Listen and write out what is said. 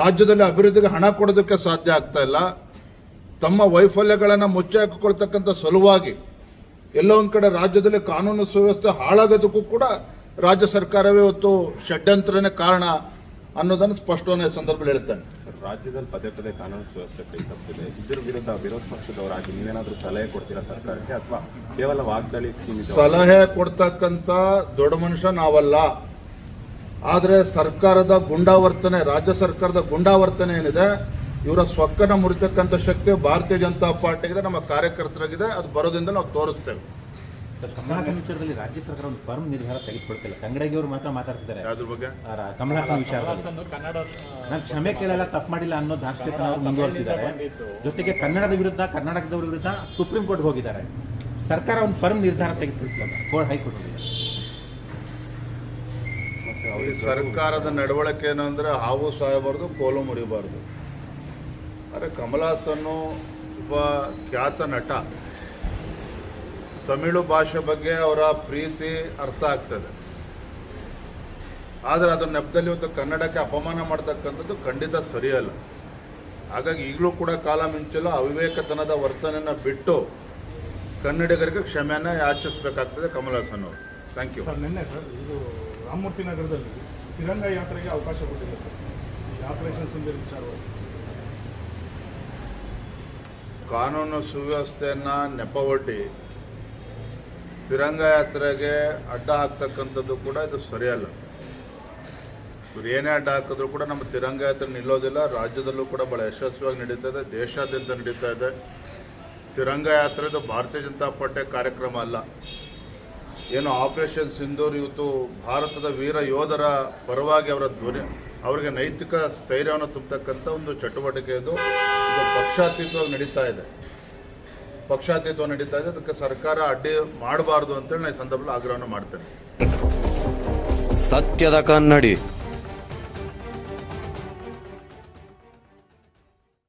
ರಾಜ್ಯದಲ್ಲಿ ಅಭಿವೃದ್ಧಿಗೆ ಹಣ ಕೊಡೋದಕ್ಕೆ ಸಾಧ್ಯ ಆಗ್ತಾ ಇಲ್ಲ. ತಮ್ಮ ವೈಫಲ್ಯಗಳನ್ನು ಮುಚ್ಚಿ ಹಾಕಿಕೊಳ್ತಕ್ಕಂಥ ಸಲುವಾಗಿ ಎಲ್ಲೋ ಒಂದು ಕಡೆ ರಾಜ್ಯದಲ್ಲಿ ಕಾನೂನು ಸುವ್ಯವಸ್ಥೆ ಹಾಳಾಗೋದಕ್ಕೂ ಕೂಡ ರಾಜ್ಯ ಸರ್ಕಾರವೇ ಇವತ್ತು ಷಡ್ಯಂತ್ರನೇ ಕಾರಣ ಅನ್ನೋದನ್ನು ಸ್ಪಷ್ಟವಾಗಿ ಸಂದರ್ಭದಲ್ಲಿ ಹೇಳ್ತಾನೆ. ಸರ್ ರಾಜ್ಯದಲ್ಲಿ ಪದೇ ಪದೇ ಕಾನೂನು ಸುವ್ಯವಸ್ಥೆ ಕೈ ತಪ್ಪಿದೆ. ಇದ್ರ ವಿರುದ್ಧ ವಿರೋಧ ಪಕ್ಷದವರಾಗಿ ನೀವೇನಾದ್ರೂ ಸಲಹೆ ಕೊಡ್ತೀರಾ ಸರ್ಕಾರಕ್ಕೆ ಅಥವಾ ಕೇವಲ ವಾಗ್ದಾಳಿ ಸಲಹೆ ಕೊಡ್ತಕ್ಕಂಥ ದೊಡ್ಡ ಮನುಷ್ಯ ನಾವಲ್ಲ. ಆದರೆ ಸರ್ಕಾರದ ಗುಂಡಾವರ್ತನೆ ರಾಜ್ಯ ಸರ್ಕಾರದ ಗುಂಡಾವರ್ತನೆ ಏನಿದೆ ಇವರ ಸ್ವಕ್ಕನ ಮುರಿತಕ್ಕಂಥ ಶಕ್ತಿ ಭಾರತೀಯ ಜನತಾ ಪಾರ್ಟಿಗಿದೆ ನಮ್ಮ ಕಾರ್ಯಕರ್ತರಾಗಿದೆ ಅದು ಬರೋದ್ರಿಂದ ನಾವು ತೋರಿಸ್ತೇವೆ. ಸರ್ ವಿಚಾರದಲ್ಲಿ ರಾಜ್ಯ ಸರ್ಕಾರ ಒಂದು ಫರ್ಮ್ ನಿರ್ಧಾರ ತೆಗೆದುಕೊಳ್ತಿಲ್ಲ. ಅವರು ಮಾತ್ರ ಮಾತಾಡ್ತಿದ್ದಾರೆ. ಅದ್ರ ಬಗ್ಗೆ? ಆ, ರಾ- ಕಮಲಾಸನ್ ನಾನು ಕ್ಷಮೆ ಕೇಳಲ್ಲ ತಪ್ಪು ಮಾಡಿಲ್ಲ ಅನ್ನೋ ದಾರ್ಷ್ಟ್ಯತನ ಅವರು ಮುಂದುವರಿಸಿದ್ದಾರೆ. ಜೊತೆಗೆ ಕನ್ನಡದ ವಿರುದ್ಧ ಕರ್ನಾಟಕದವರ ವಿರುದ್ಧ ಸುಪ್ರೀಂ ಕೋರ್ಟ್ ಹೋಗಿದ್ದಾರೆ. ಸರ್ಕಾರ ಒಂದು ಫರ್ಮ್ ನಿರ್ಧಾರ ತೆಗೆದುಕೊಳ್ತಿಲ್ಲ. ಕೋರ್ಟ್ ಹೈಕೋರ್ಟ್ ಸರ್ಕಾರದ ನಡವಳಿಕೆ ಏನಂದ್ರೆ ಹಾವು ಸಾಯಬಾರ್ದು ಕೋಲು ಮುರಿಬಾರ್ದು. ಆದರೆ ಕಮಲಾಸನ್ನು ಒಬ್ಬ ಖ್ಯಾತ ನಟ ತಮಿಳು ಭಾಷೆ ಬಗ್ಗೆ ಅವರ ಪ್ರೀತಿ ಅರ್ಥ ಆಗ್ತದೆ. ಆದರೆ ಅದರ ನೆಪದಲ್ಲಿ ಇವತ್ತು ಕನ್ನಡಕ್ಕೆ ಅಪಮಾನ ಮಾಡ್ತಕ್ಕಂಥದ್ದು ಖಂಡಿತ ಸರಿಯಲ್ಲ. ಹಾಗಾಗಿ ಈಗಲೂ ಕೂಡ ಕಾಲ ಮಿಂಚಲು ಅವಿವೇಕತನದ ವರ್ತನೆಯನ್ನು ಬಿಟ್ಟು ಕನ್ನಡಿಗರಿಗೆ ಕ್ಷಮೆಯನ್ನು ಯಾಚಿಸಬೇಕಾಗ್ತದೆ ಕಮಲಾಸನ್ ಅವರು. ಥ್ಯಾಂಕ್ ಯು ರಾಮಮೂರ್ತಿ ನಗರದಲ್ಲಿ ತಿರಂಗ ಯಾತ್ರೆಗೆ ಅವಕಾಶ ಕೊಟ್ಟಿದೆ ಈ ಆಪರೇಷನ್ ಸಿಂಧೂರ್ ವಿಚಾರವಾಗಿ. ಕಾನೂನು ಸುವ್ಯವಸ್ಥೆಯನ್ನು ನೆಪವೊಡ್ಡಿ. ತಿರಂಗ ಯಾತ್ರೆಗೆ ಅಡ್ಡ ಹಾಕ್ತಕ್ಕಂಥದ್ದು ಕೂಡ ಇದು ಸರಿಯಲ್ಲ. ಇವ್ರು ಏನೇ ಅಡ್ಡ ಹಾಕಿದ್ರು ಕೂಡ ನಮ್ಮ ತಿರಂಗ ಯಾತ್ರೆ ನಿಲ್ಲೋದಿಲ್ಲ. ರಾಜ್ಯದಲ್ಲೂ ಕೂಡ ಭಾಳ ಯಶಸ್ವಿಯಾಗಿ ನಡೀತಾ ಇದೆ. ದೇಶಾದ್ಯಂತ ನಡೀತಾ ಇದೆ. ತಿರಂಗ ಯಾತ್ರೆ ಇದು ಭಾರತೀಯ ಜನತಾ ಪಾರ್ಟಿಯ ಕಾರ್ಯಕ್ರಮ ಅಲ್ಲ. ಏನು ಆಪರೇಷನ್ ಸಿಂಧೂರ್ ಇವತ್ತು ಭಾರತದ ವೀರ ಯೋಧರ ಪರವಾಗಿ ಅವರ ಧ್ವನಿ, ಅವರಿಗೆ ನೈತಿಕ ಸ್ಥೈರ್ಯವನ್ನು ತುಂಬತಕ್ಕಂಥ ಒಂದು ಚಟುವಟಿಕೆ ಇದು. ಪಕ್ಷಾತೀತವಾಗಿ ನಡೀತಾ ಇದೆ. ಪಕ್ಷಾತೀತವಾಗಿ ನಡೀತಾ ಇದೆ. ಅದಕ್ಕೆ ಸರ್ಕಾರ ಅಡ್ಡಿ ಮಾಡಬಾರ್ದು ಅಂತೇಳಿ ನಾನು ಈ ಸಂದರ್ಭದಲ್ಲಿ ಆಗ್ರಹವನ್ನು ಮಾಡ್ತೇನೆ. ಸತ್ಯದ ಕನ್ನಡಿ.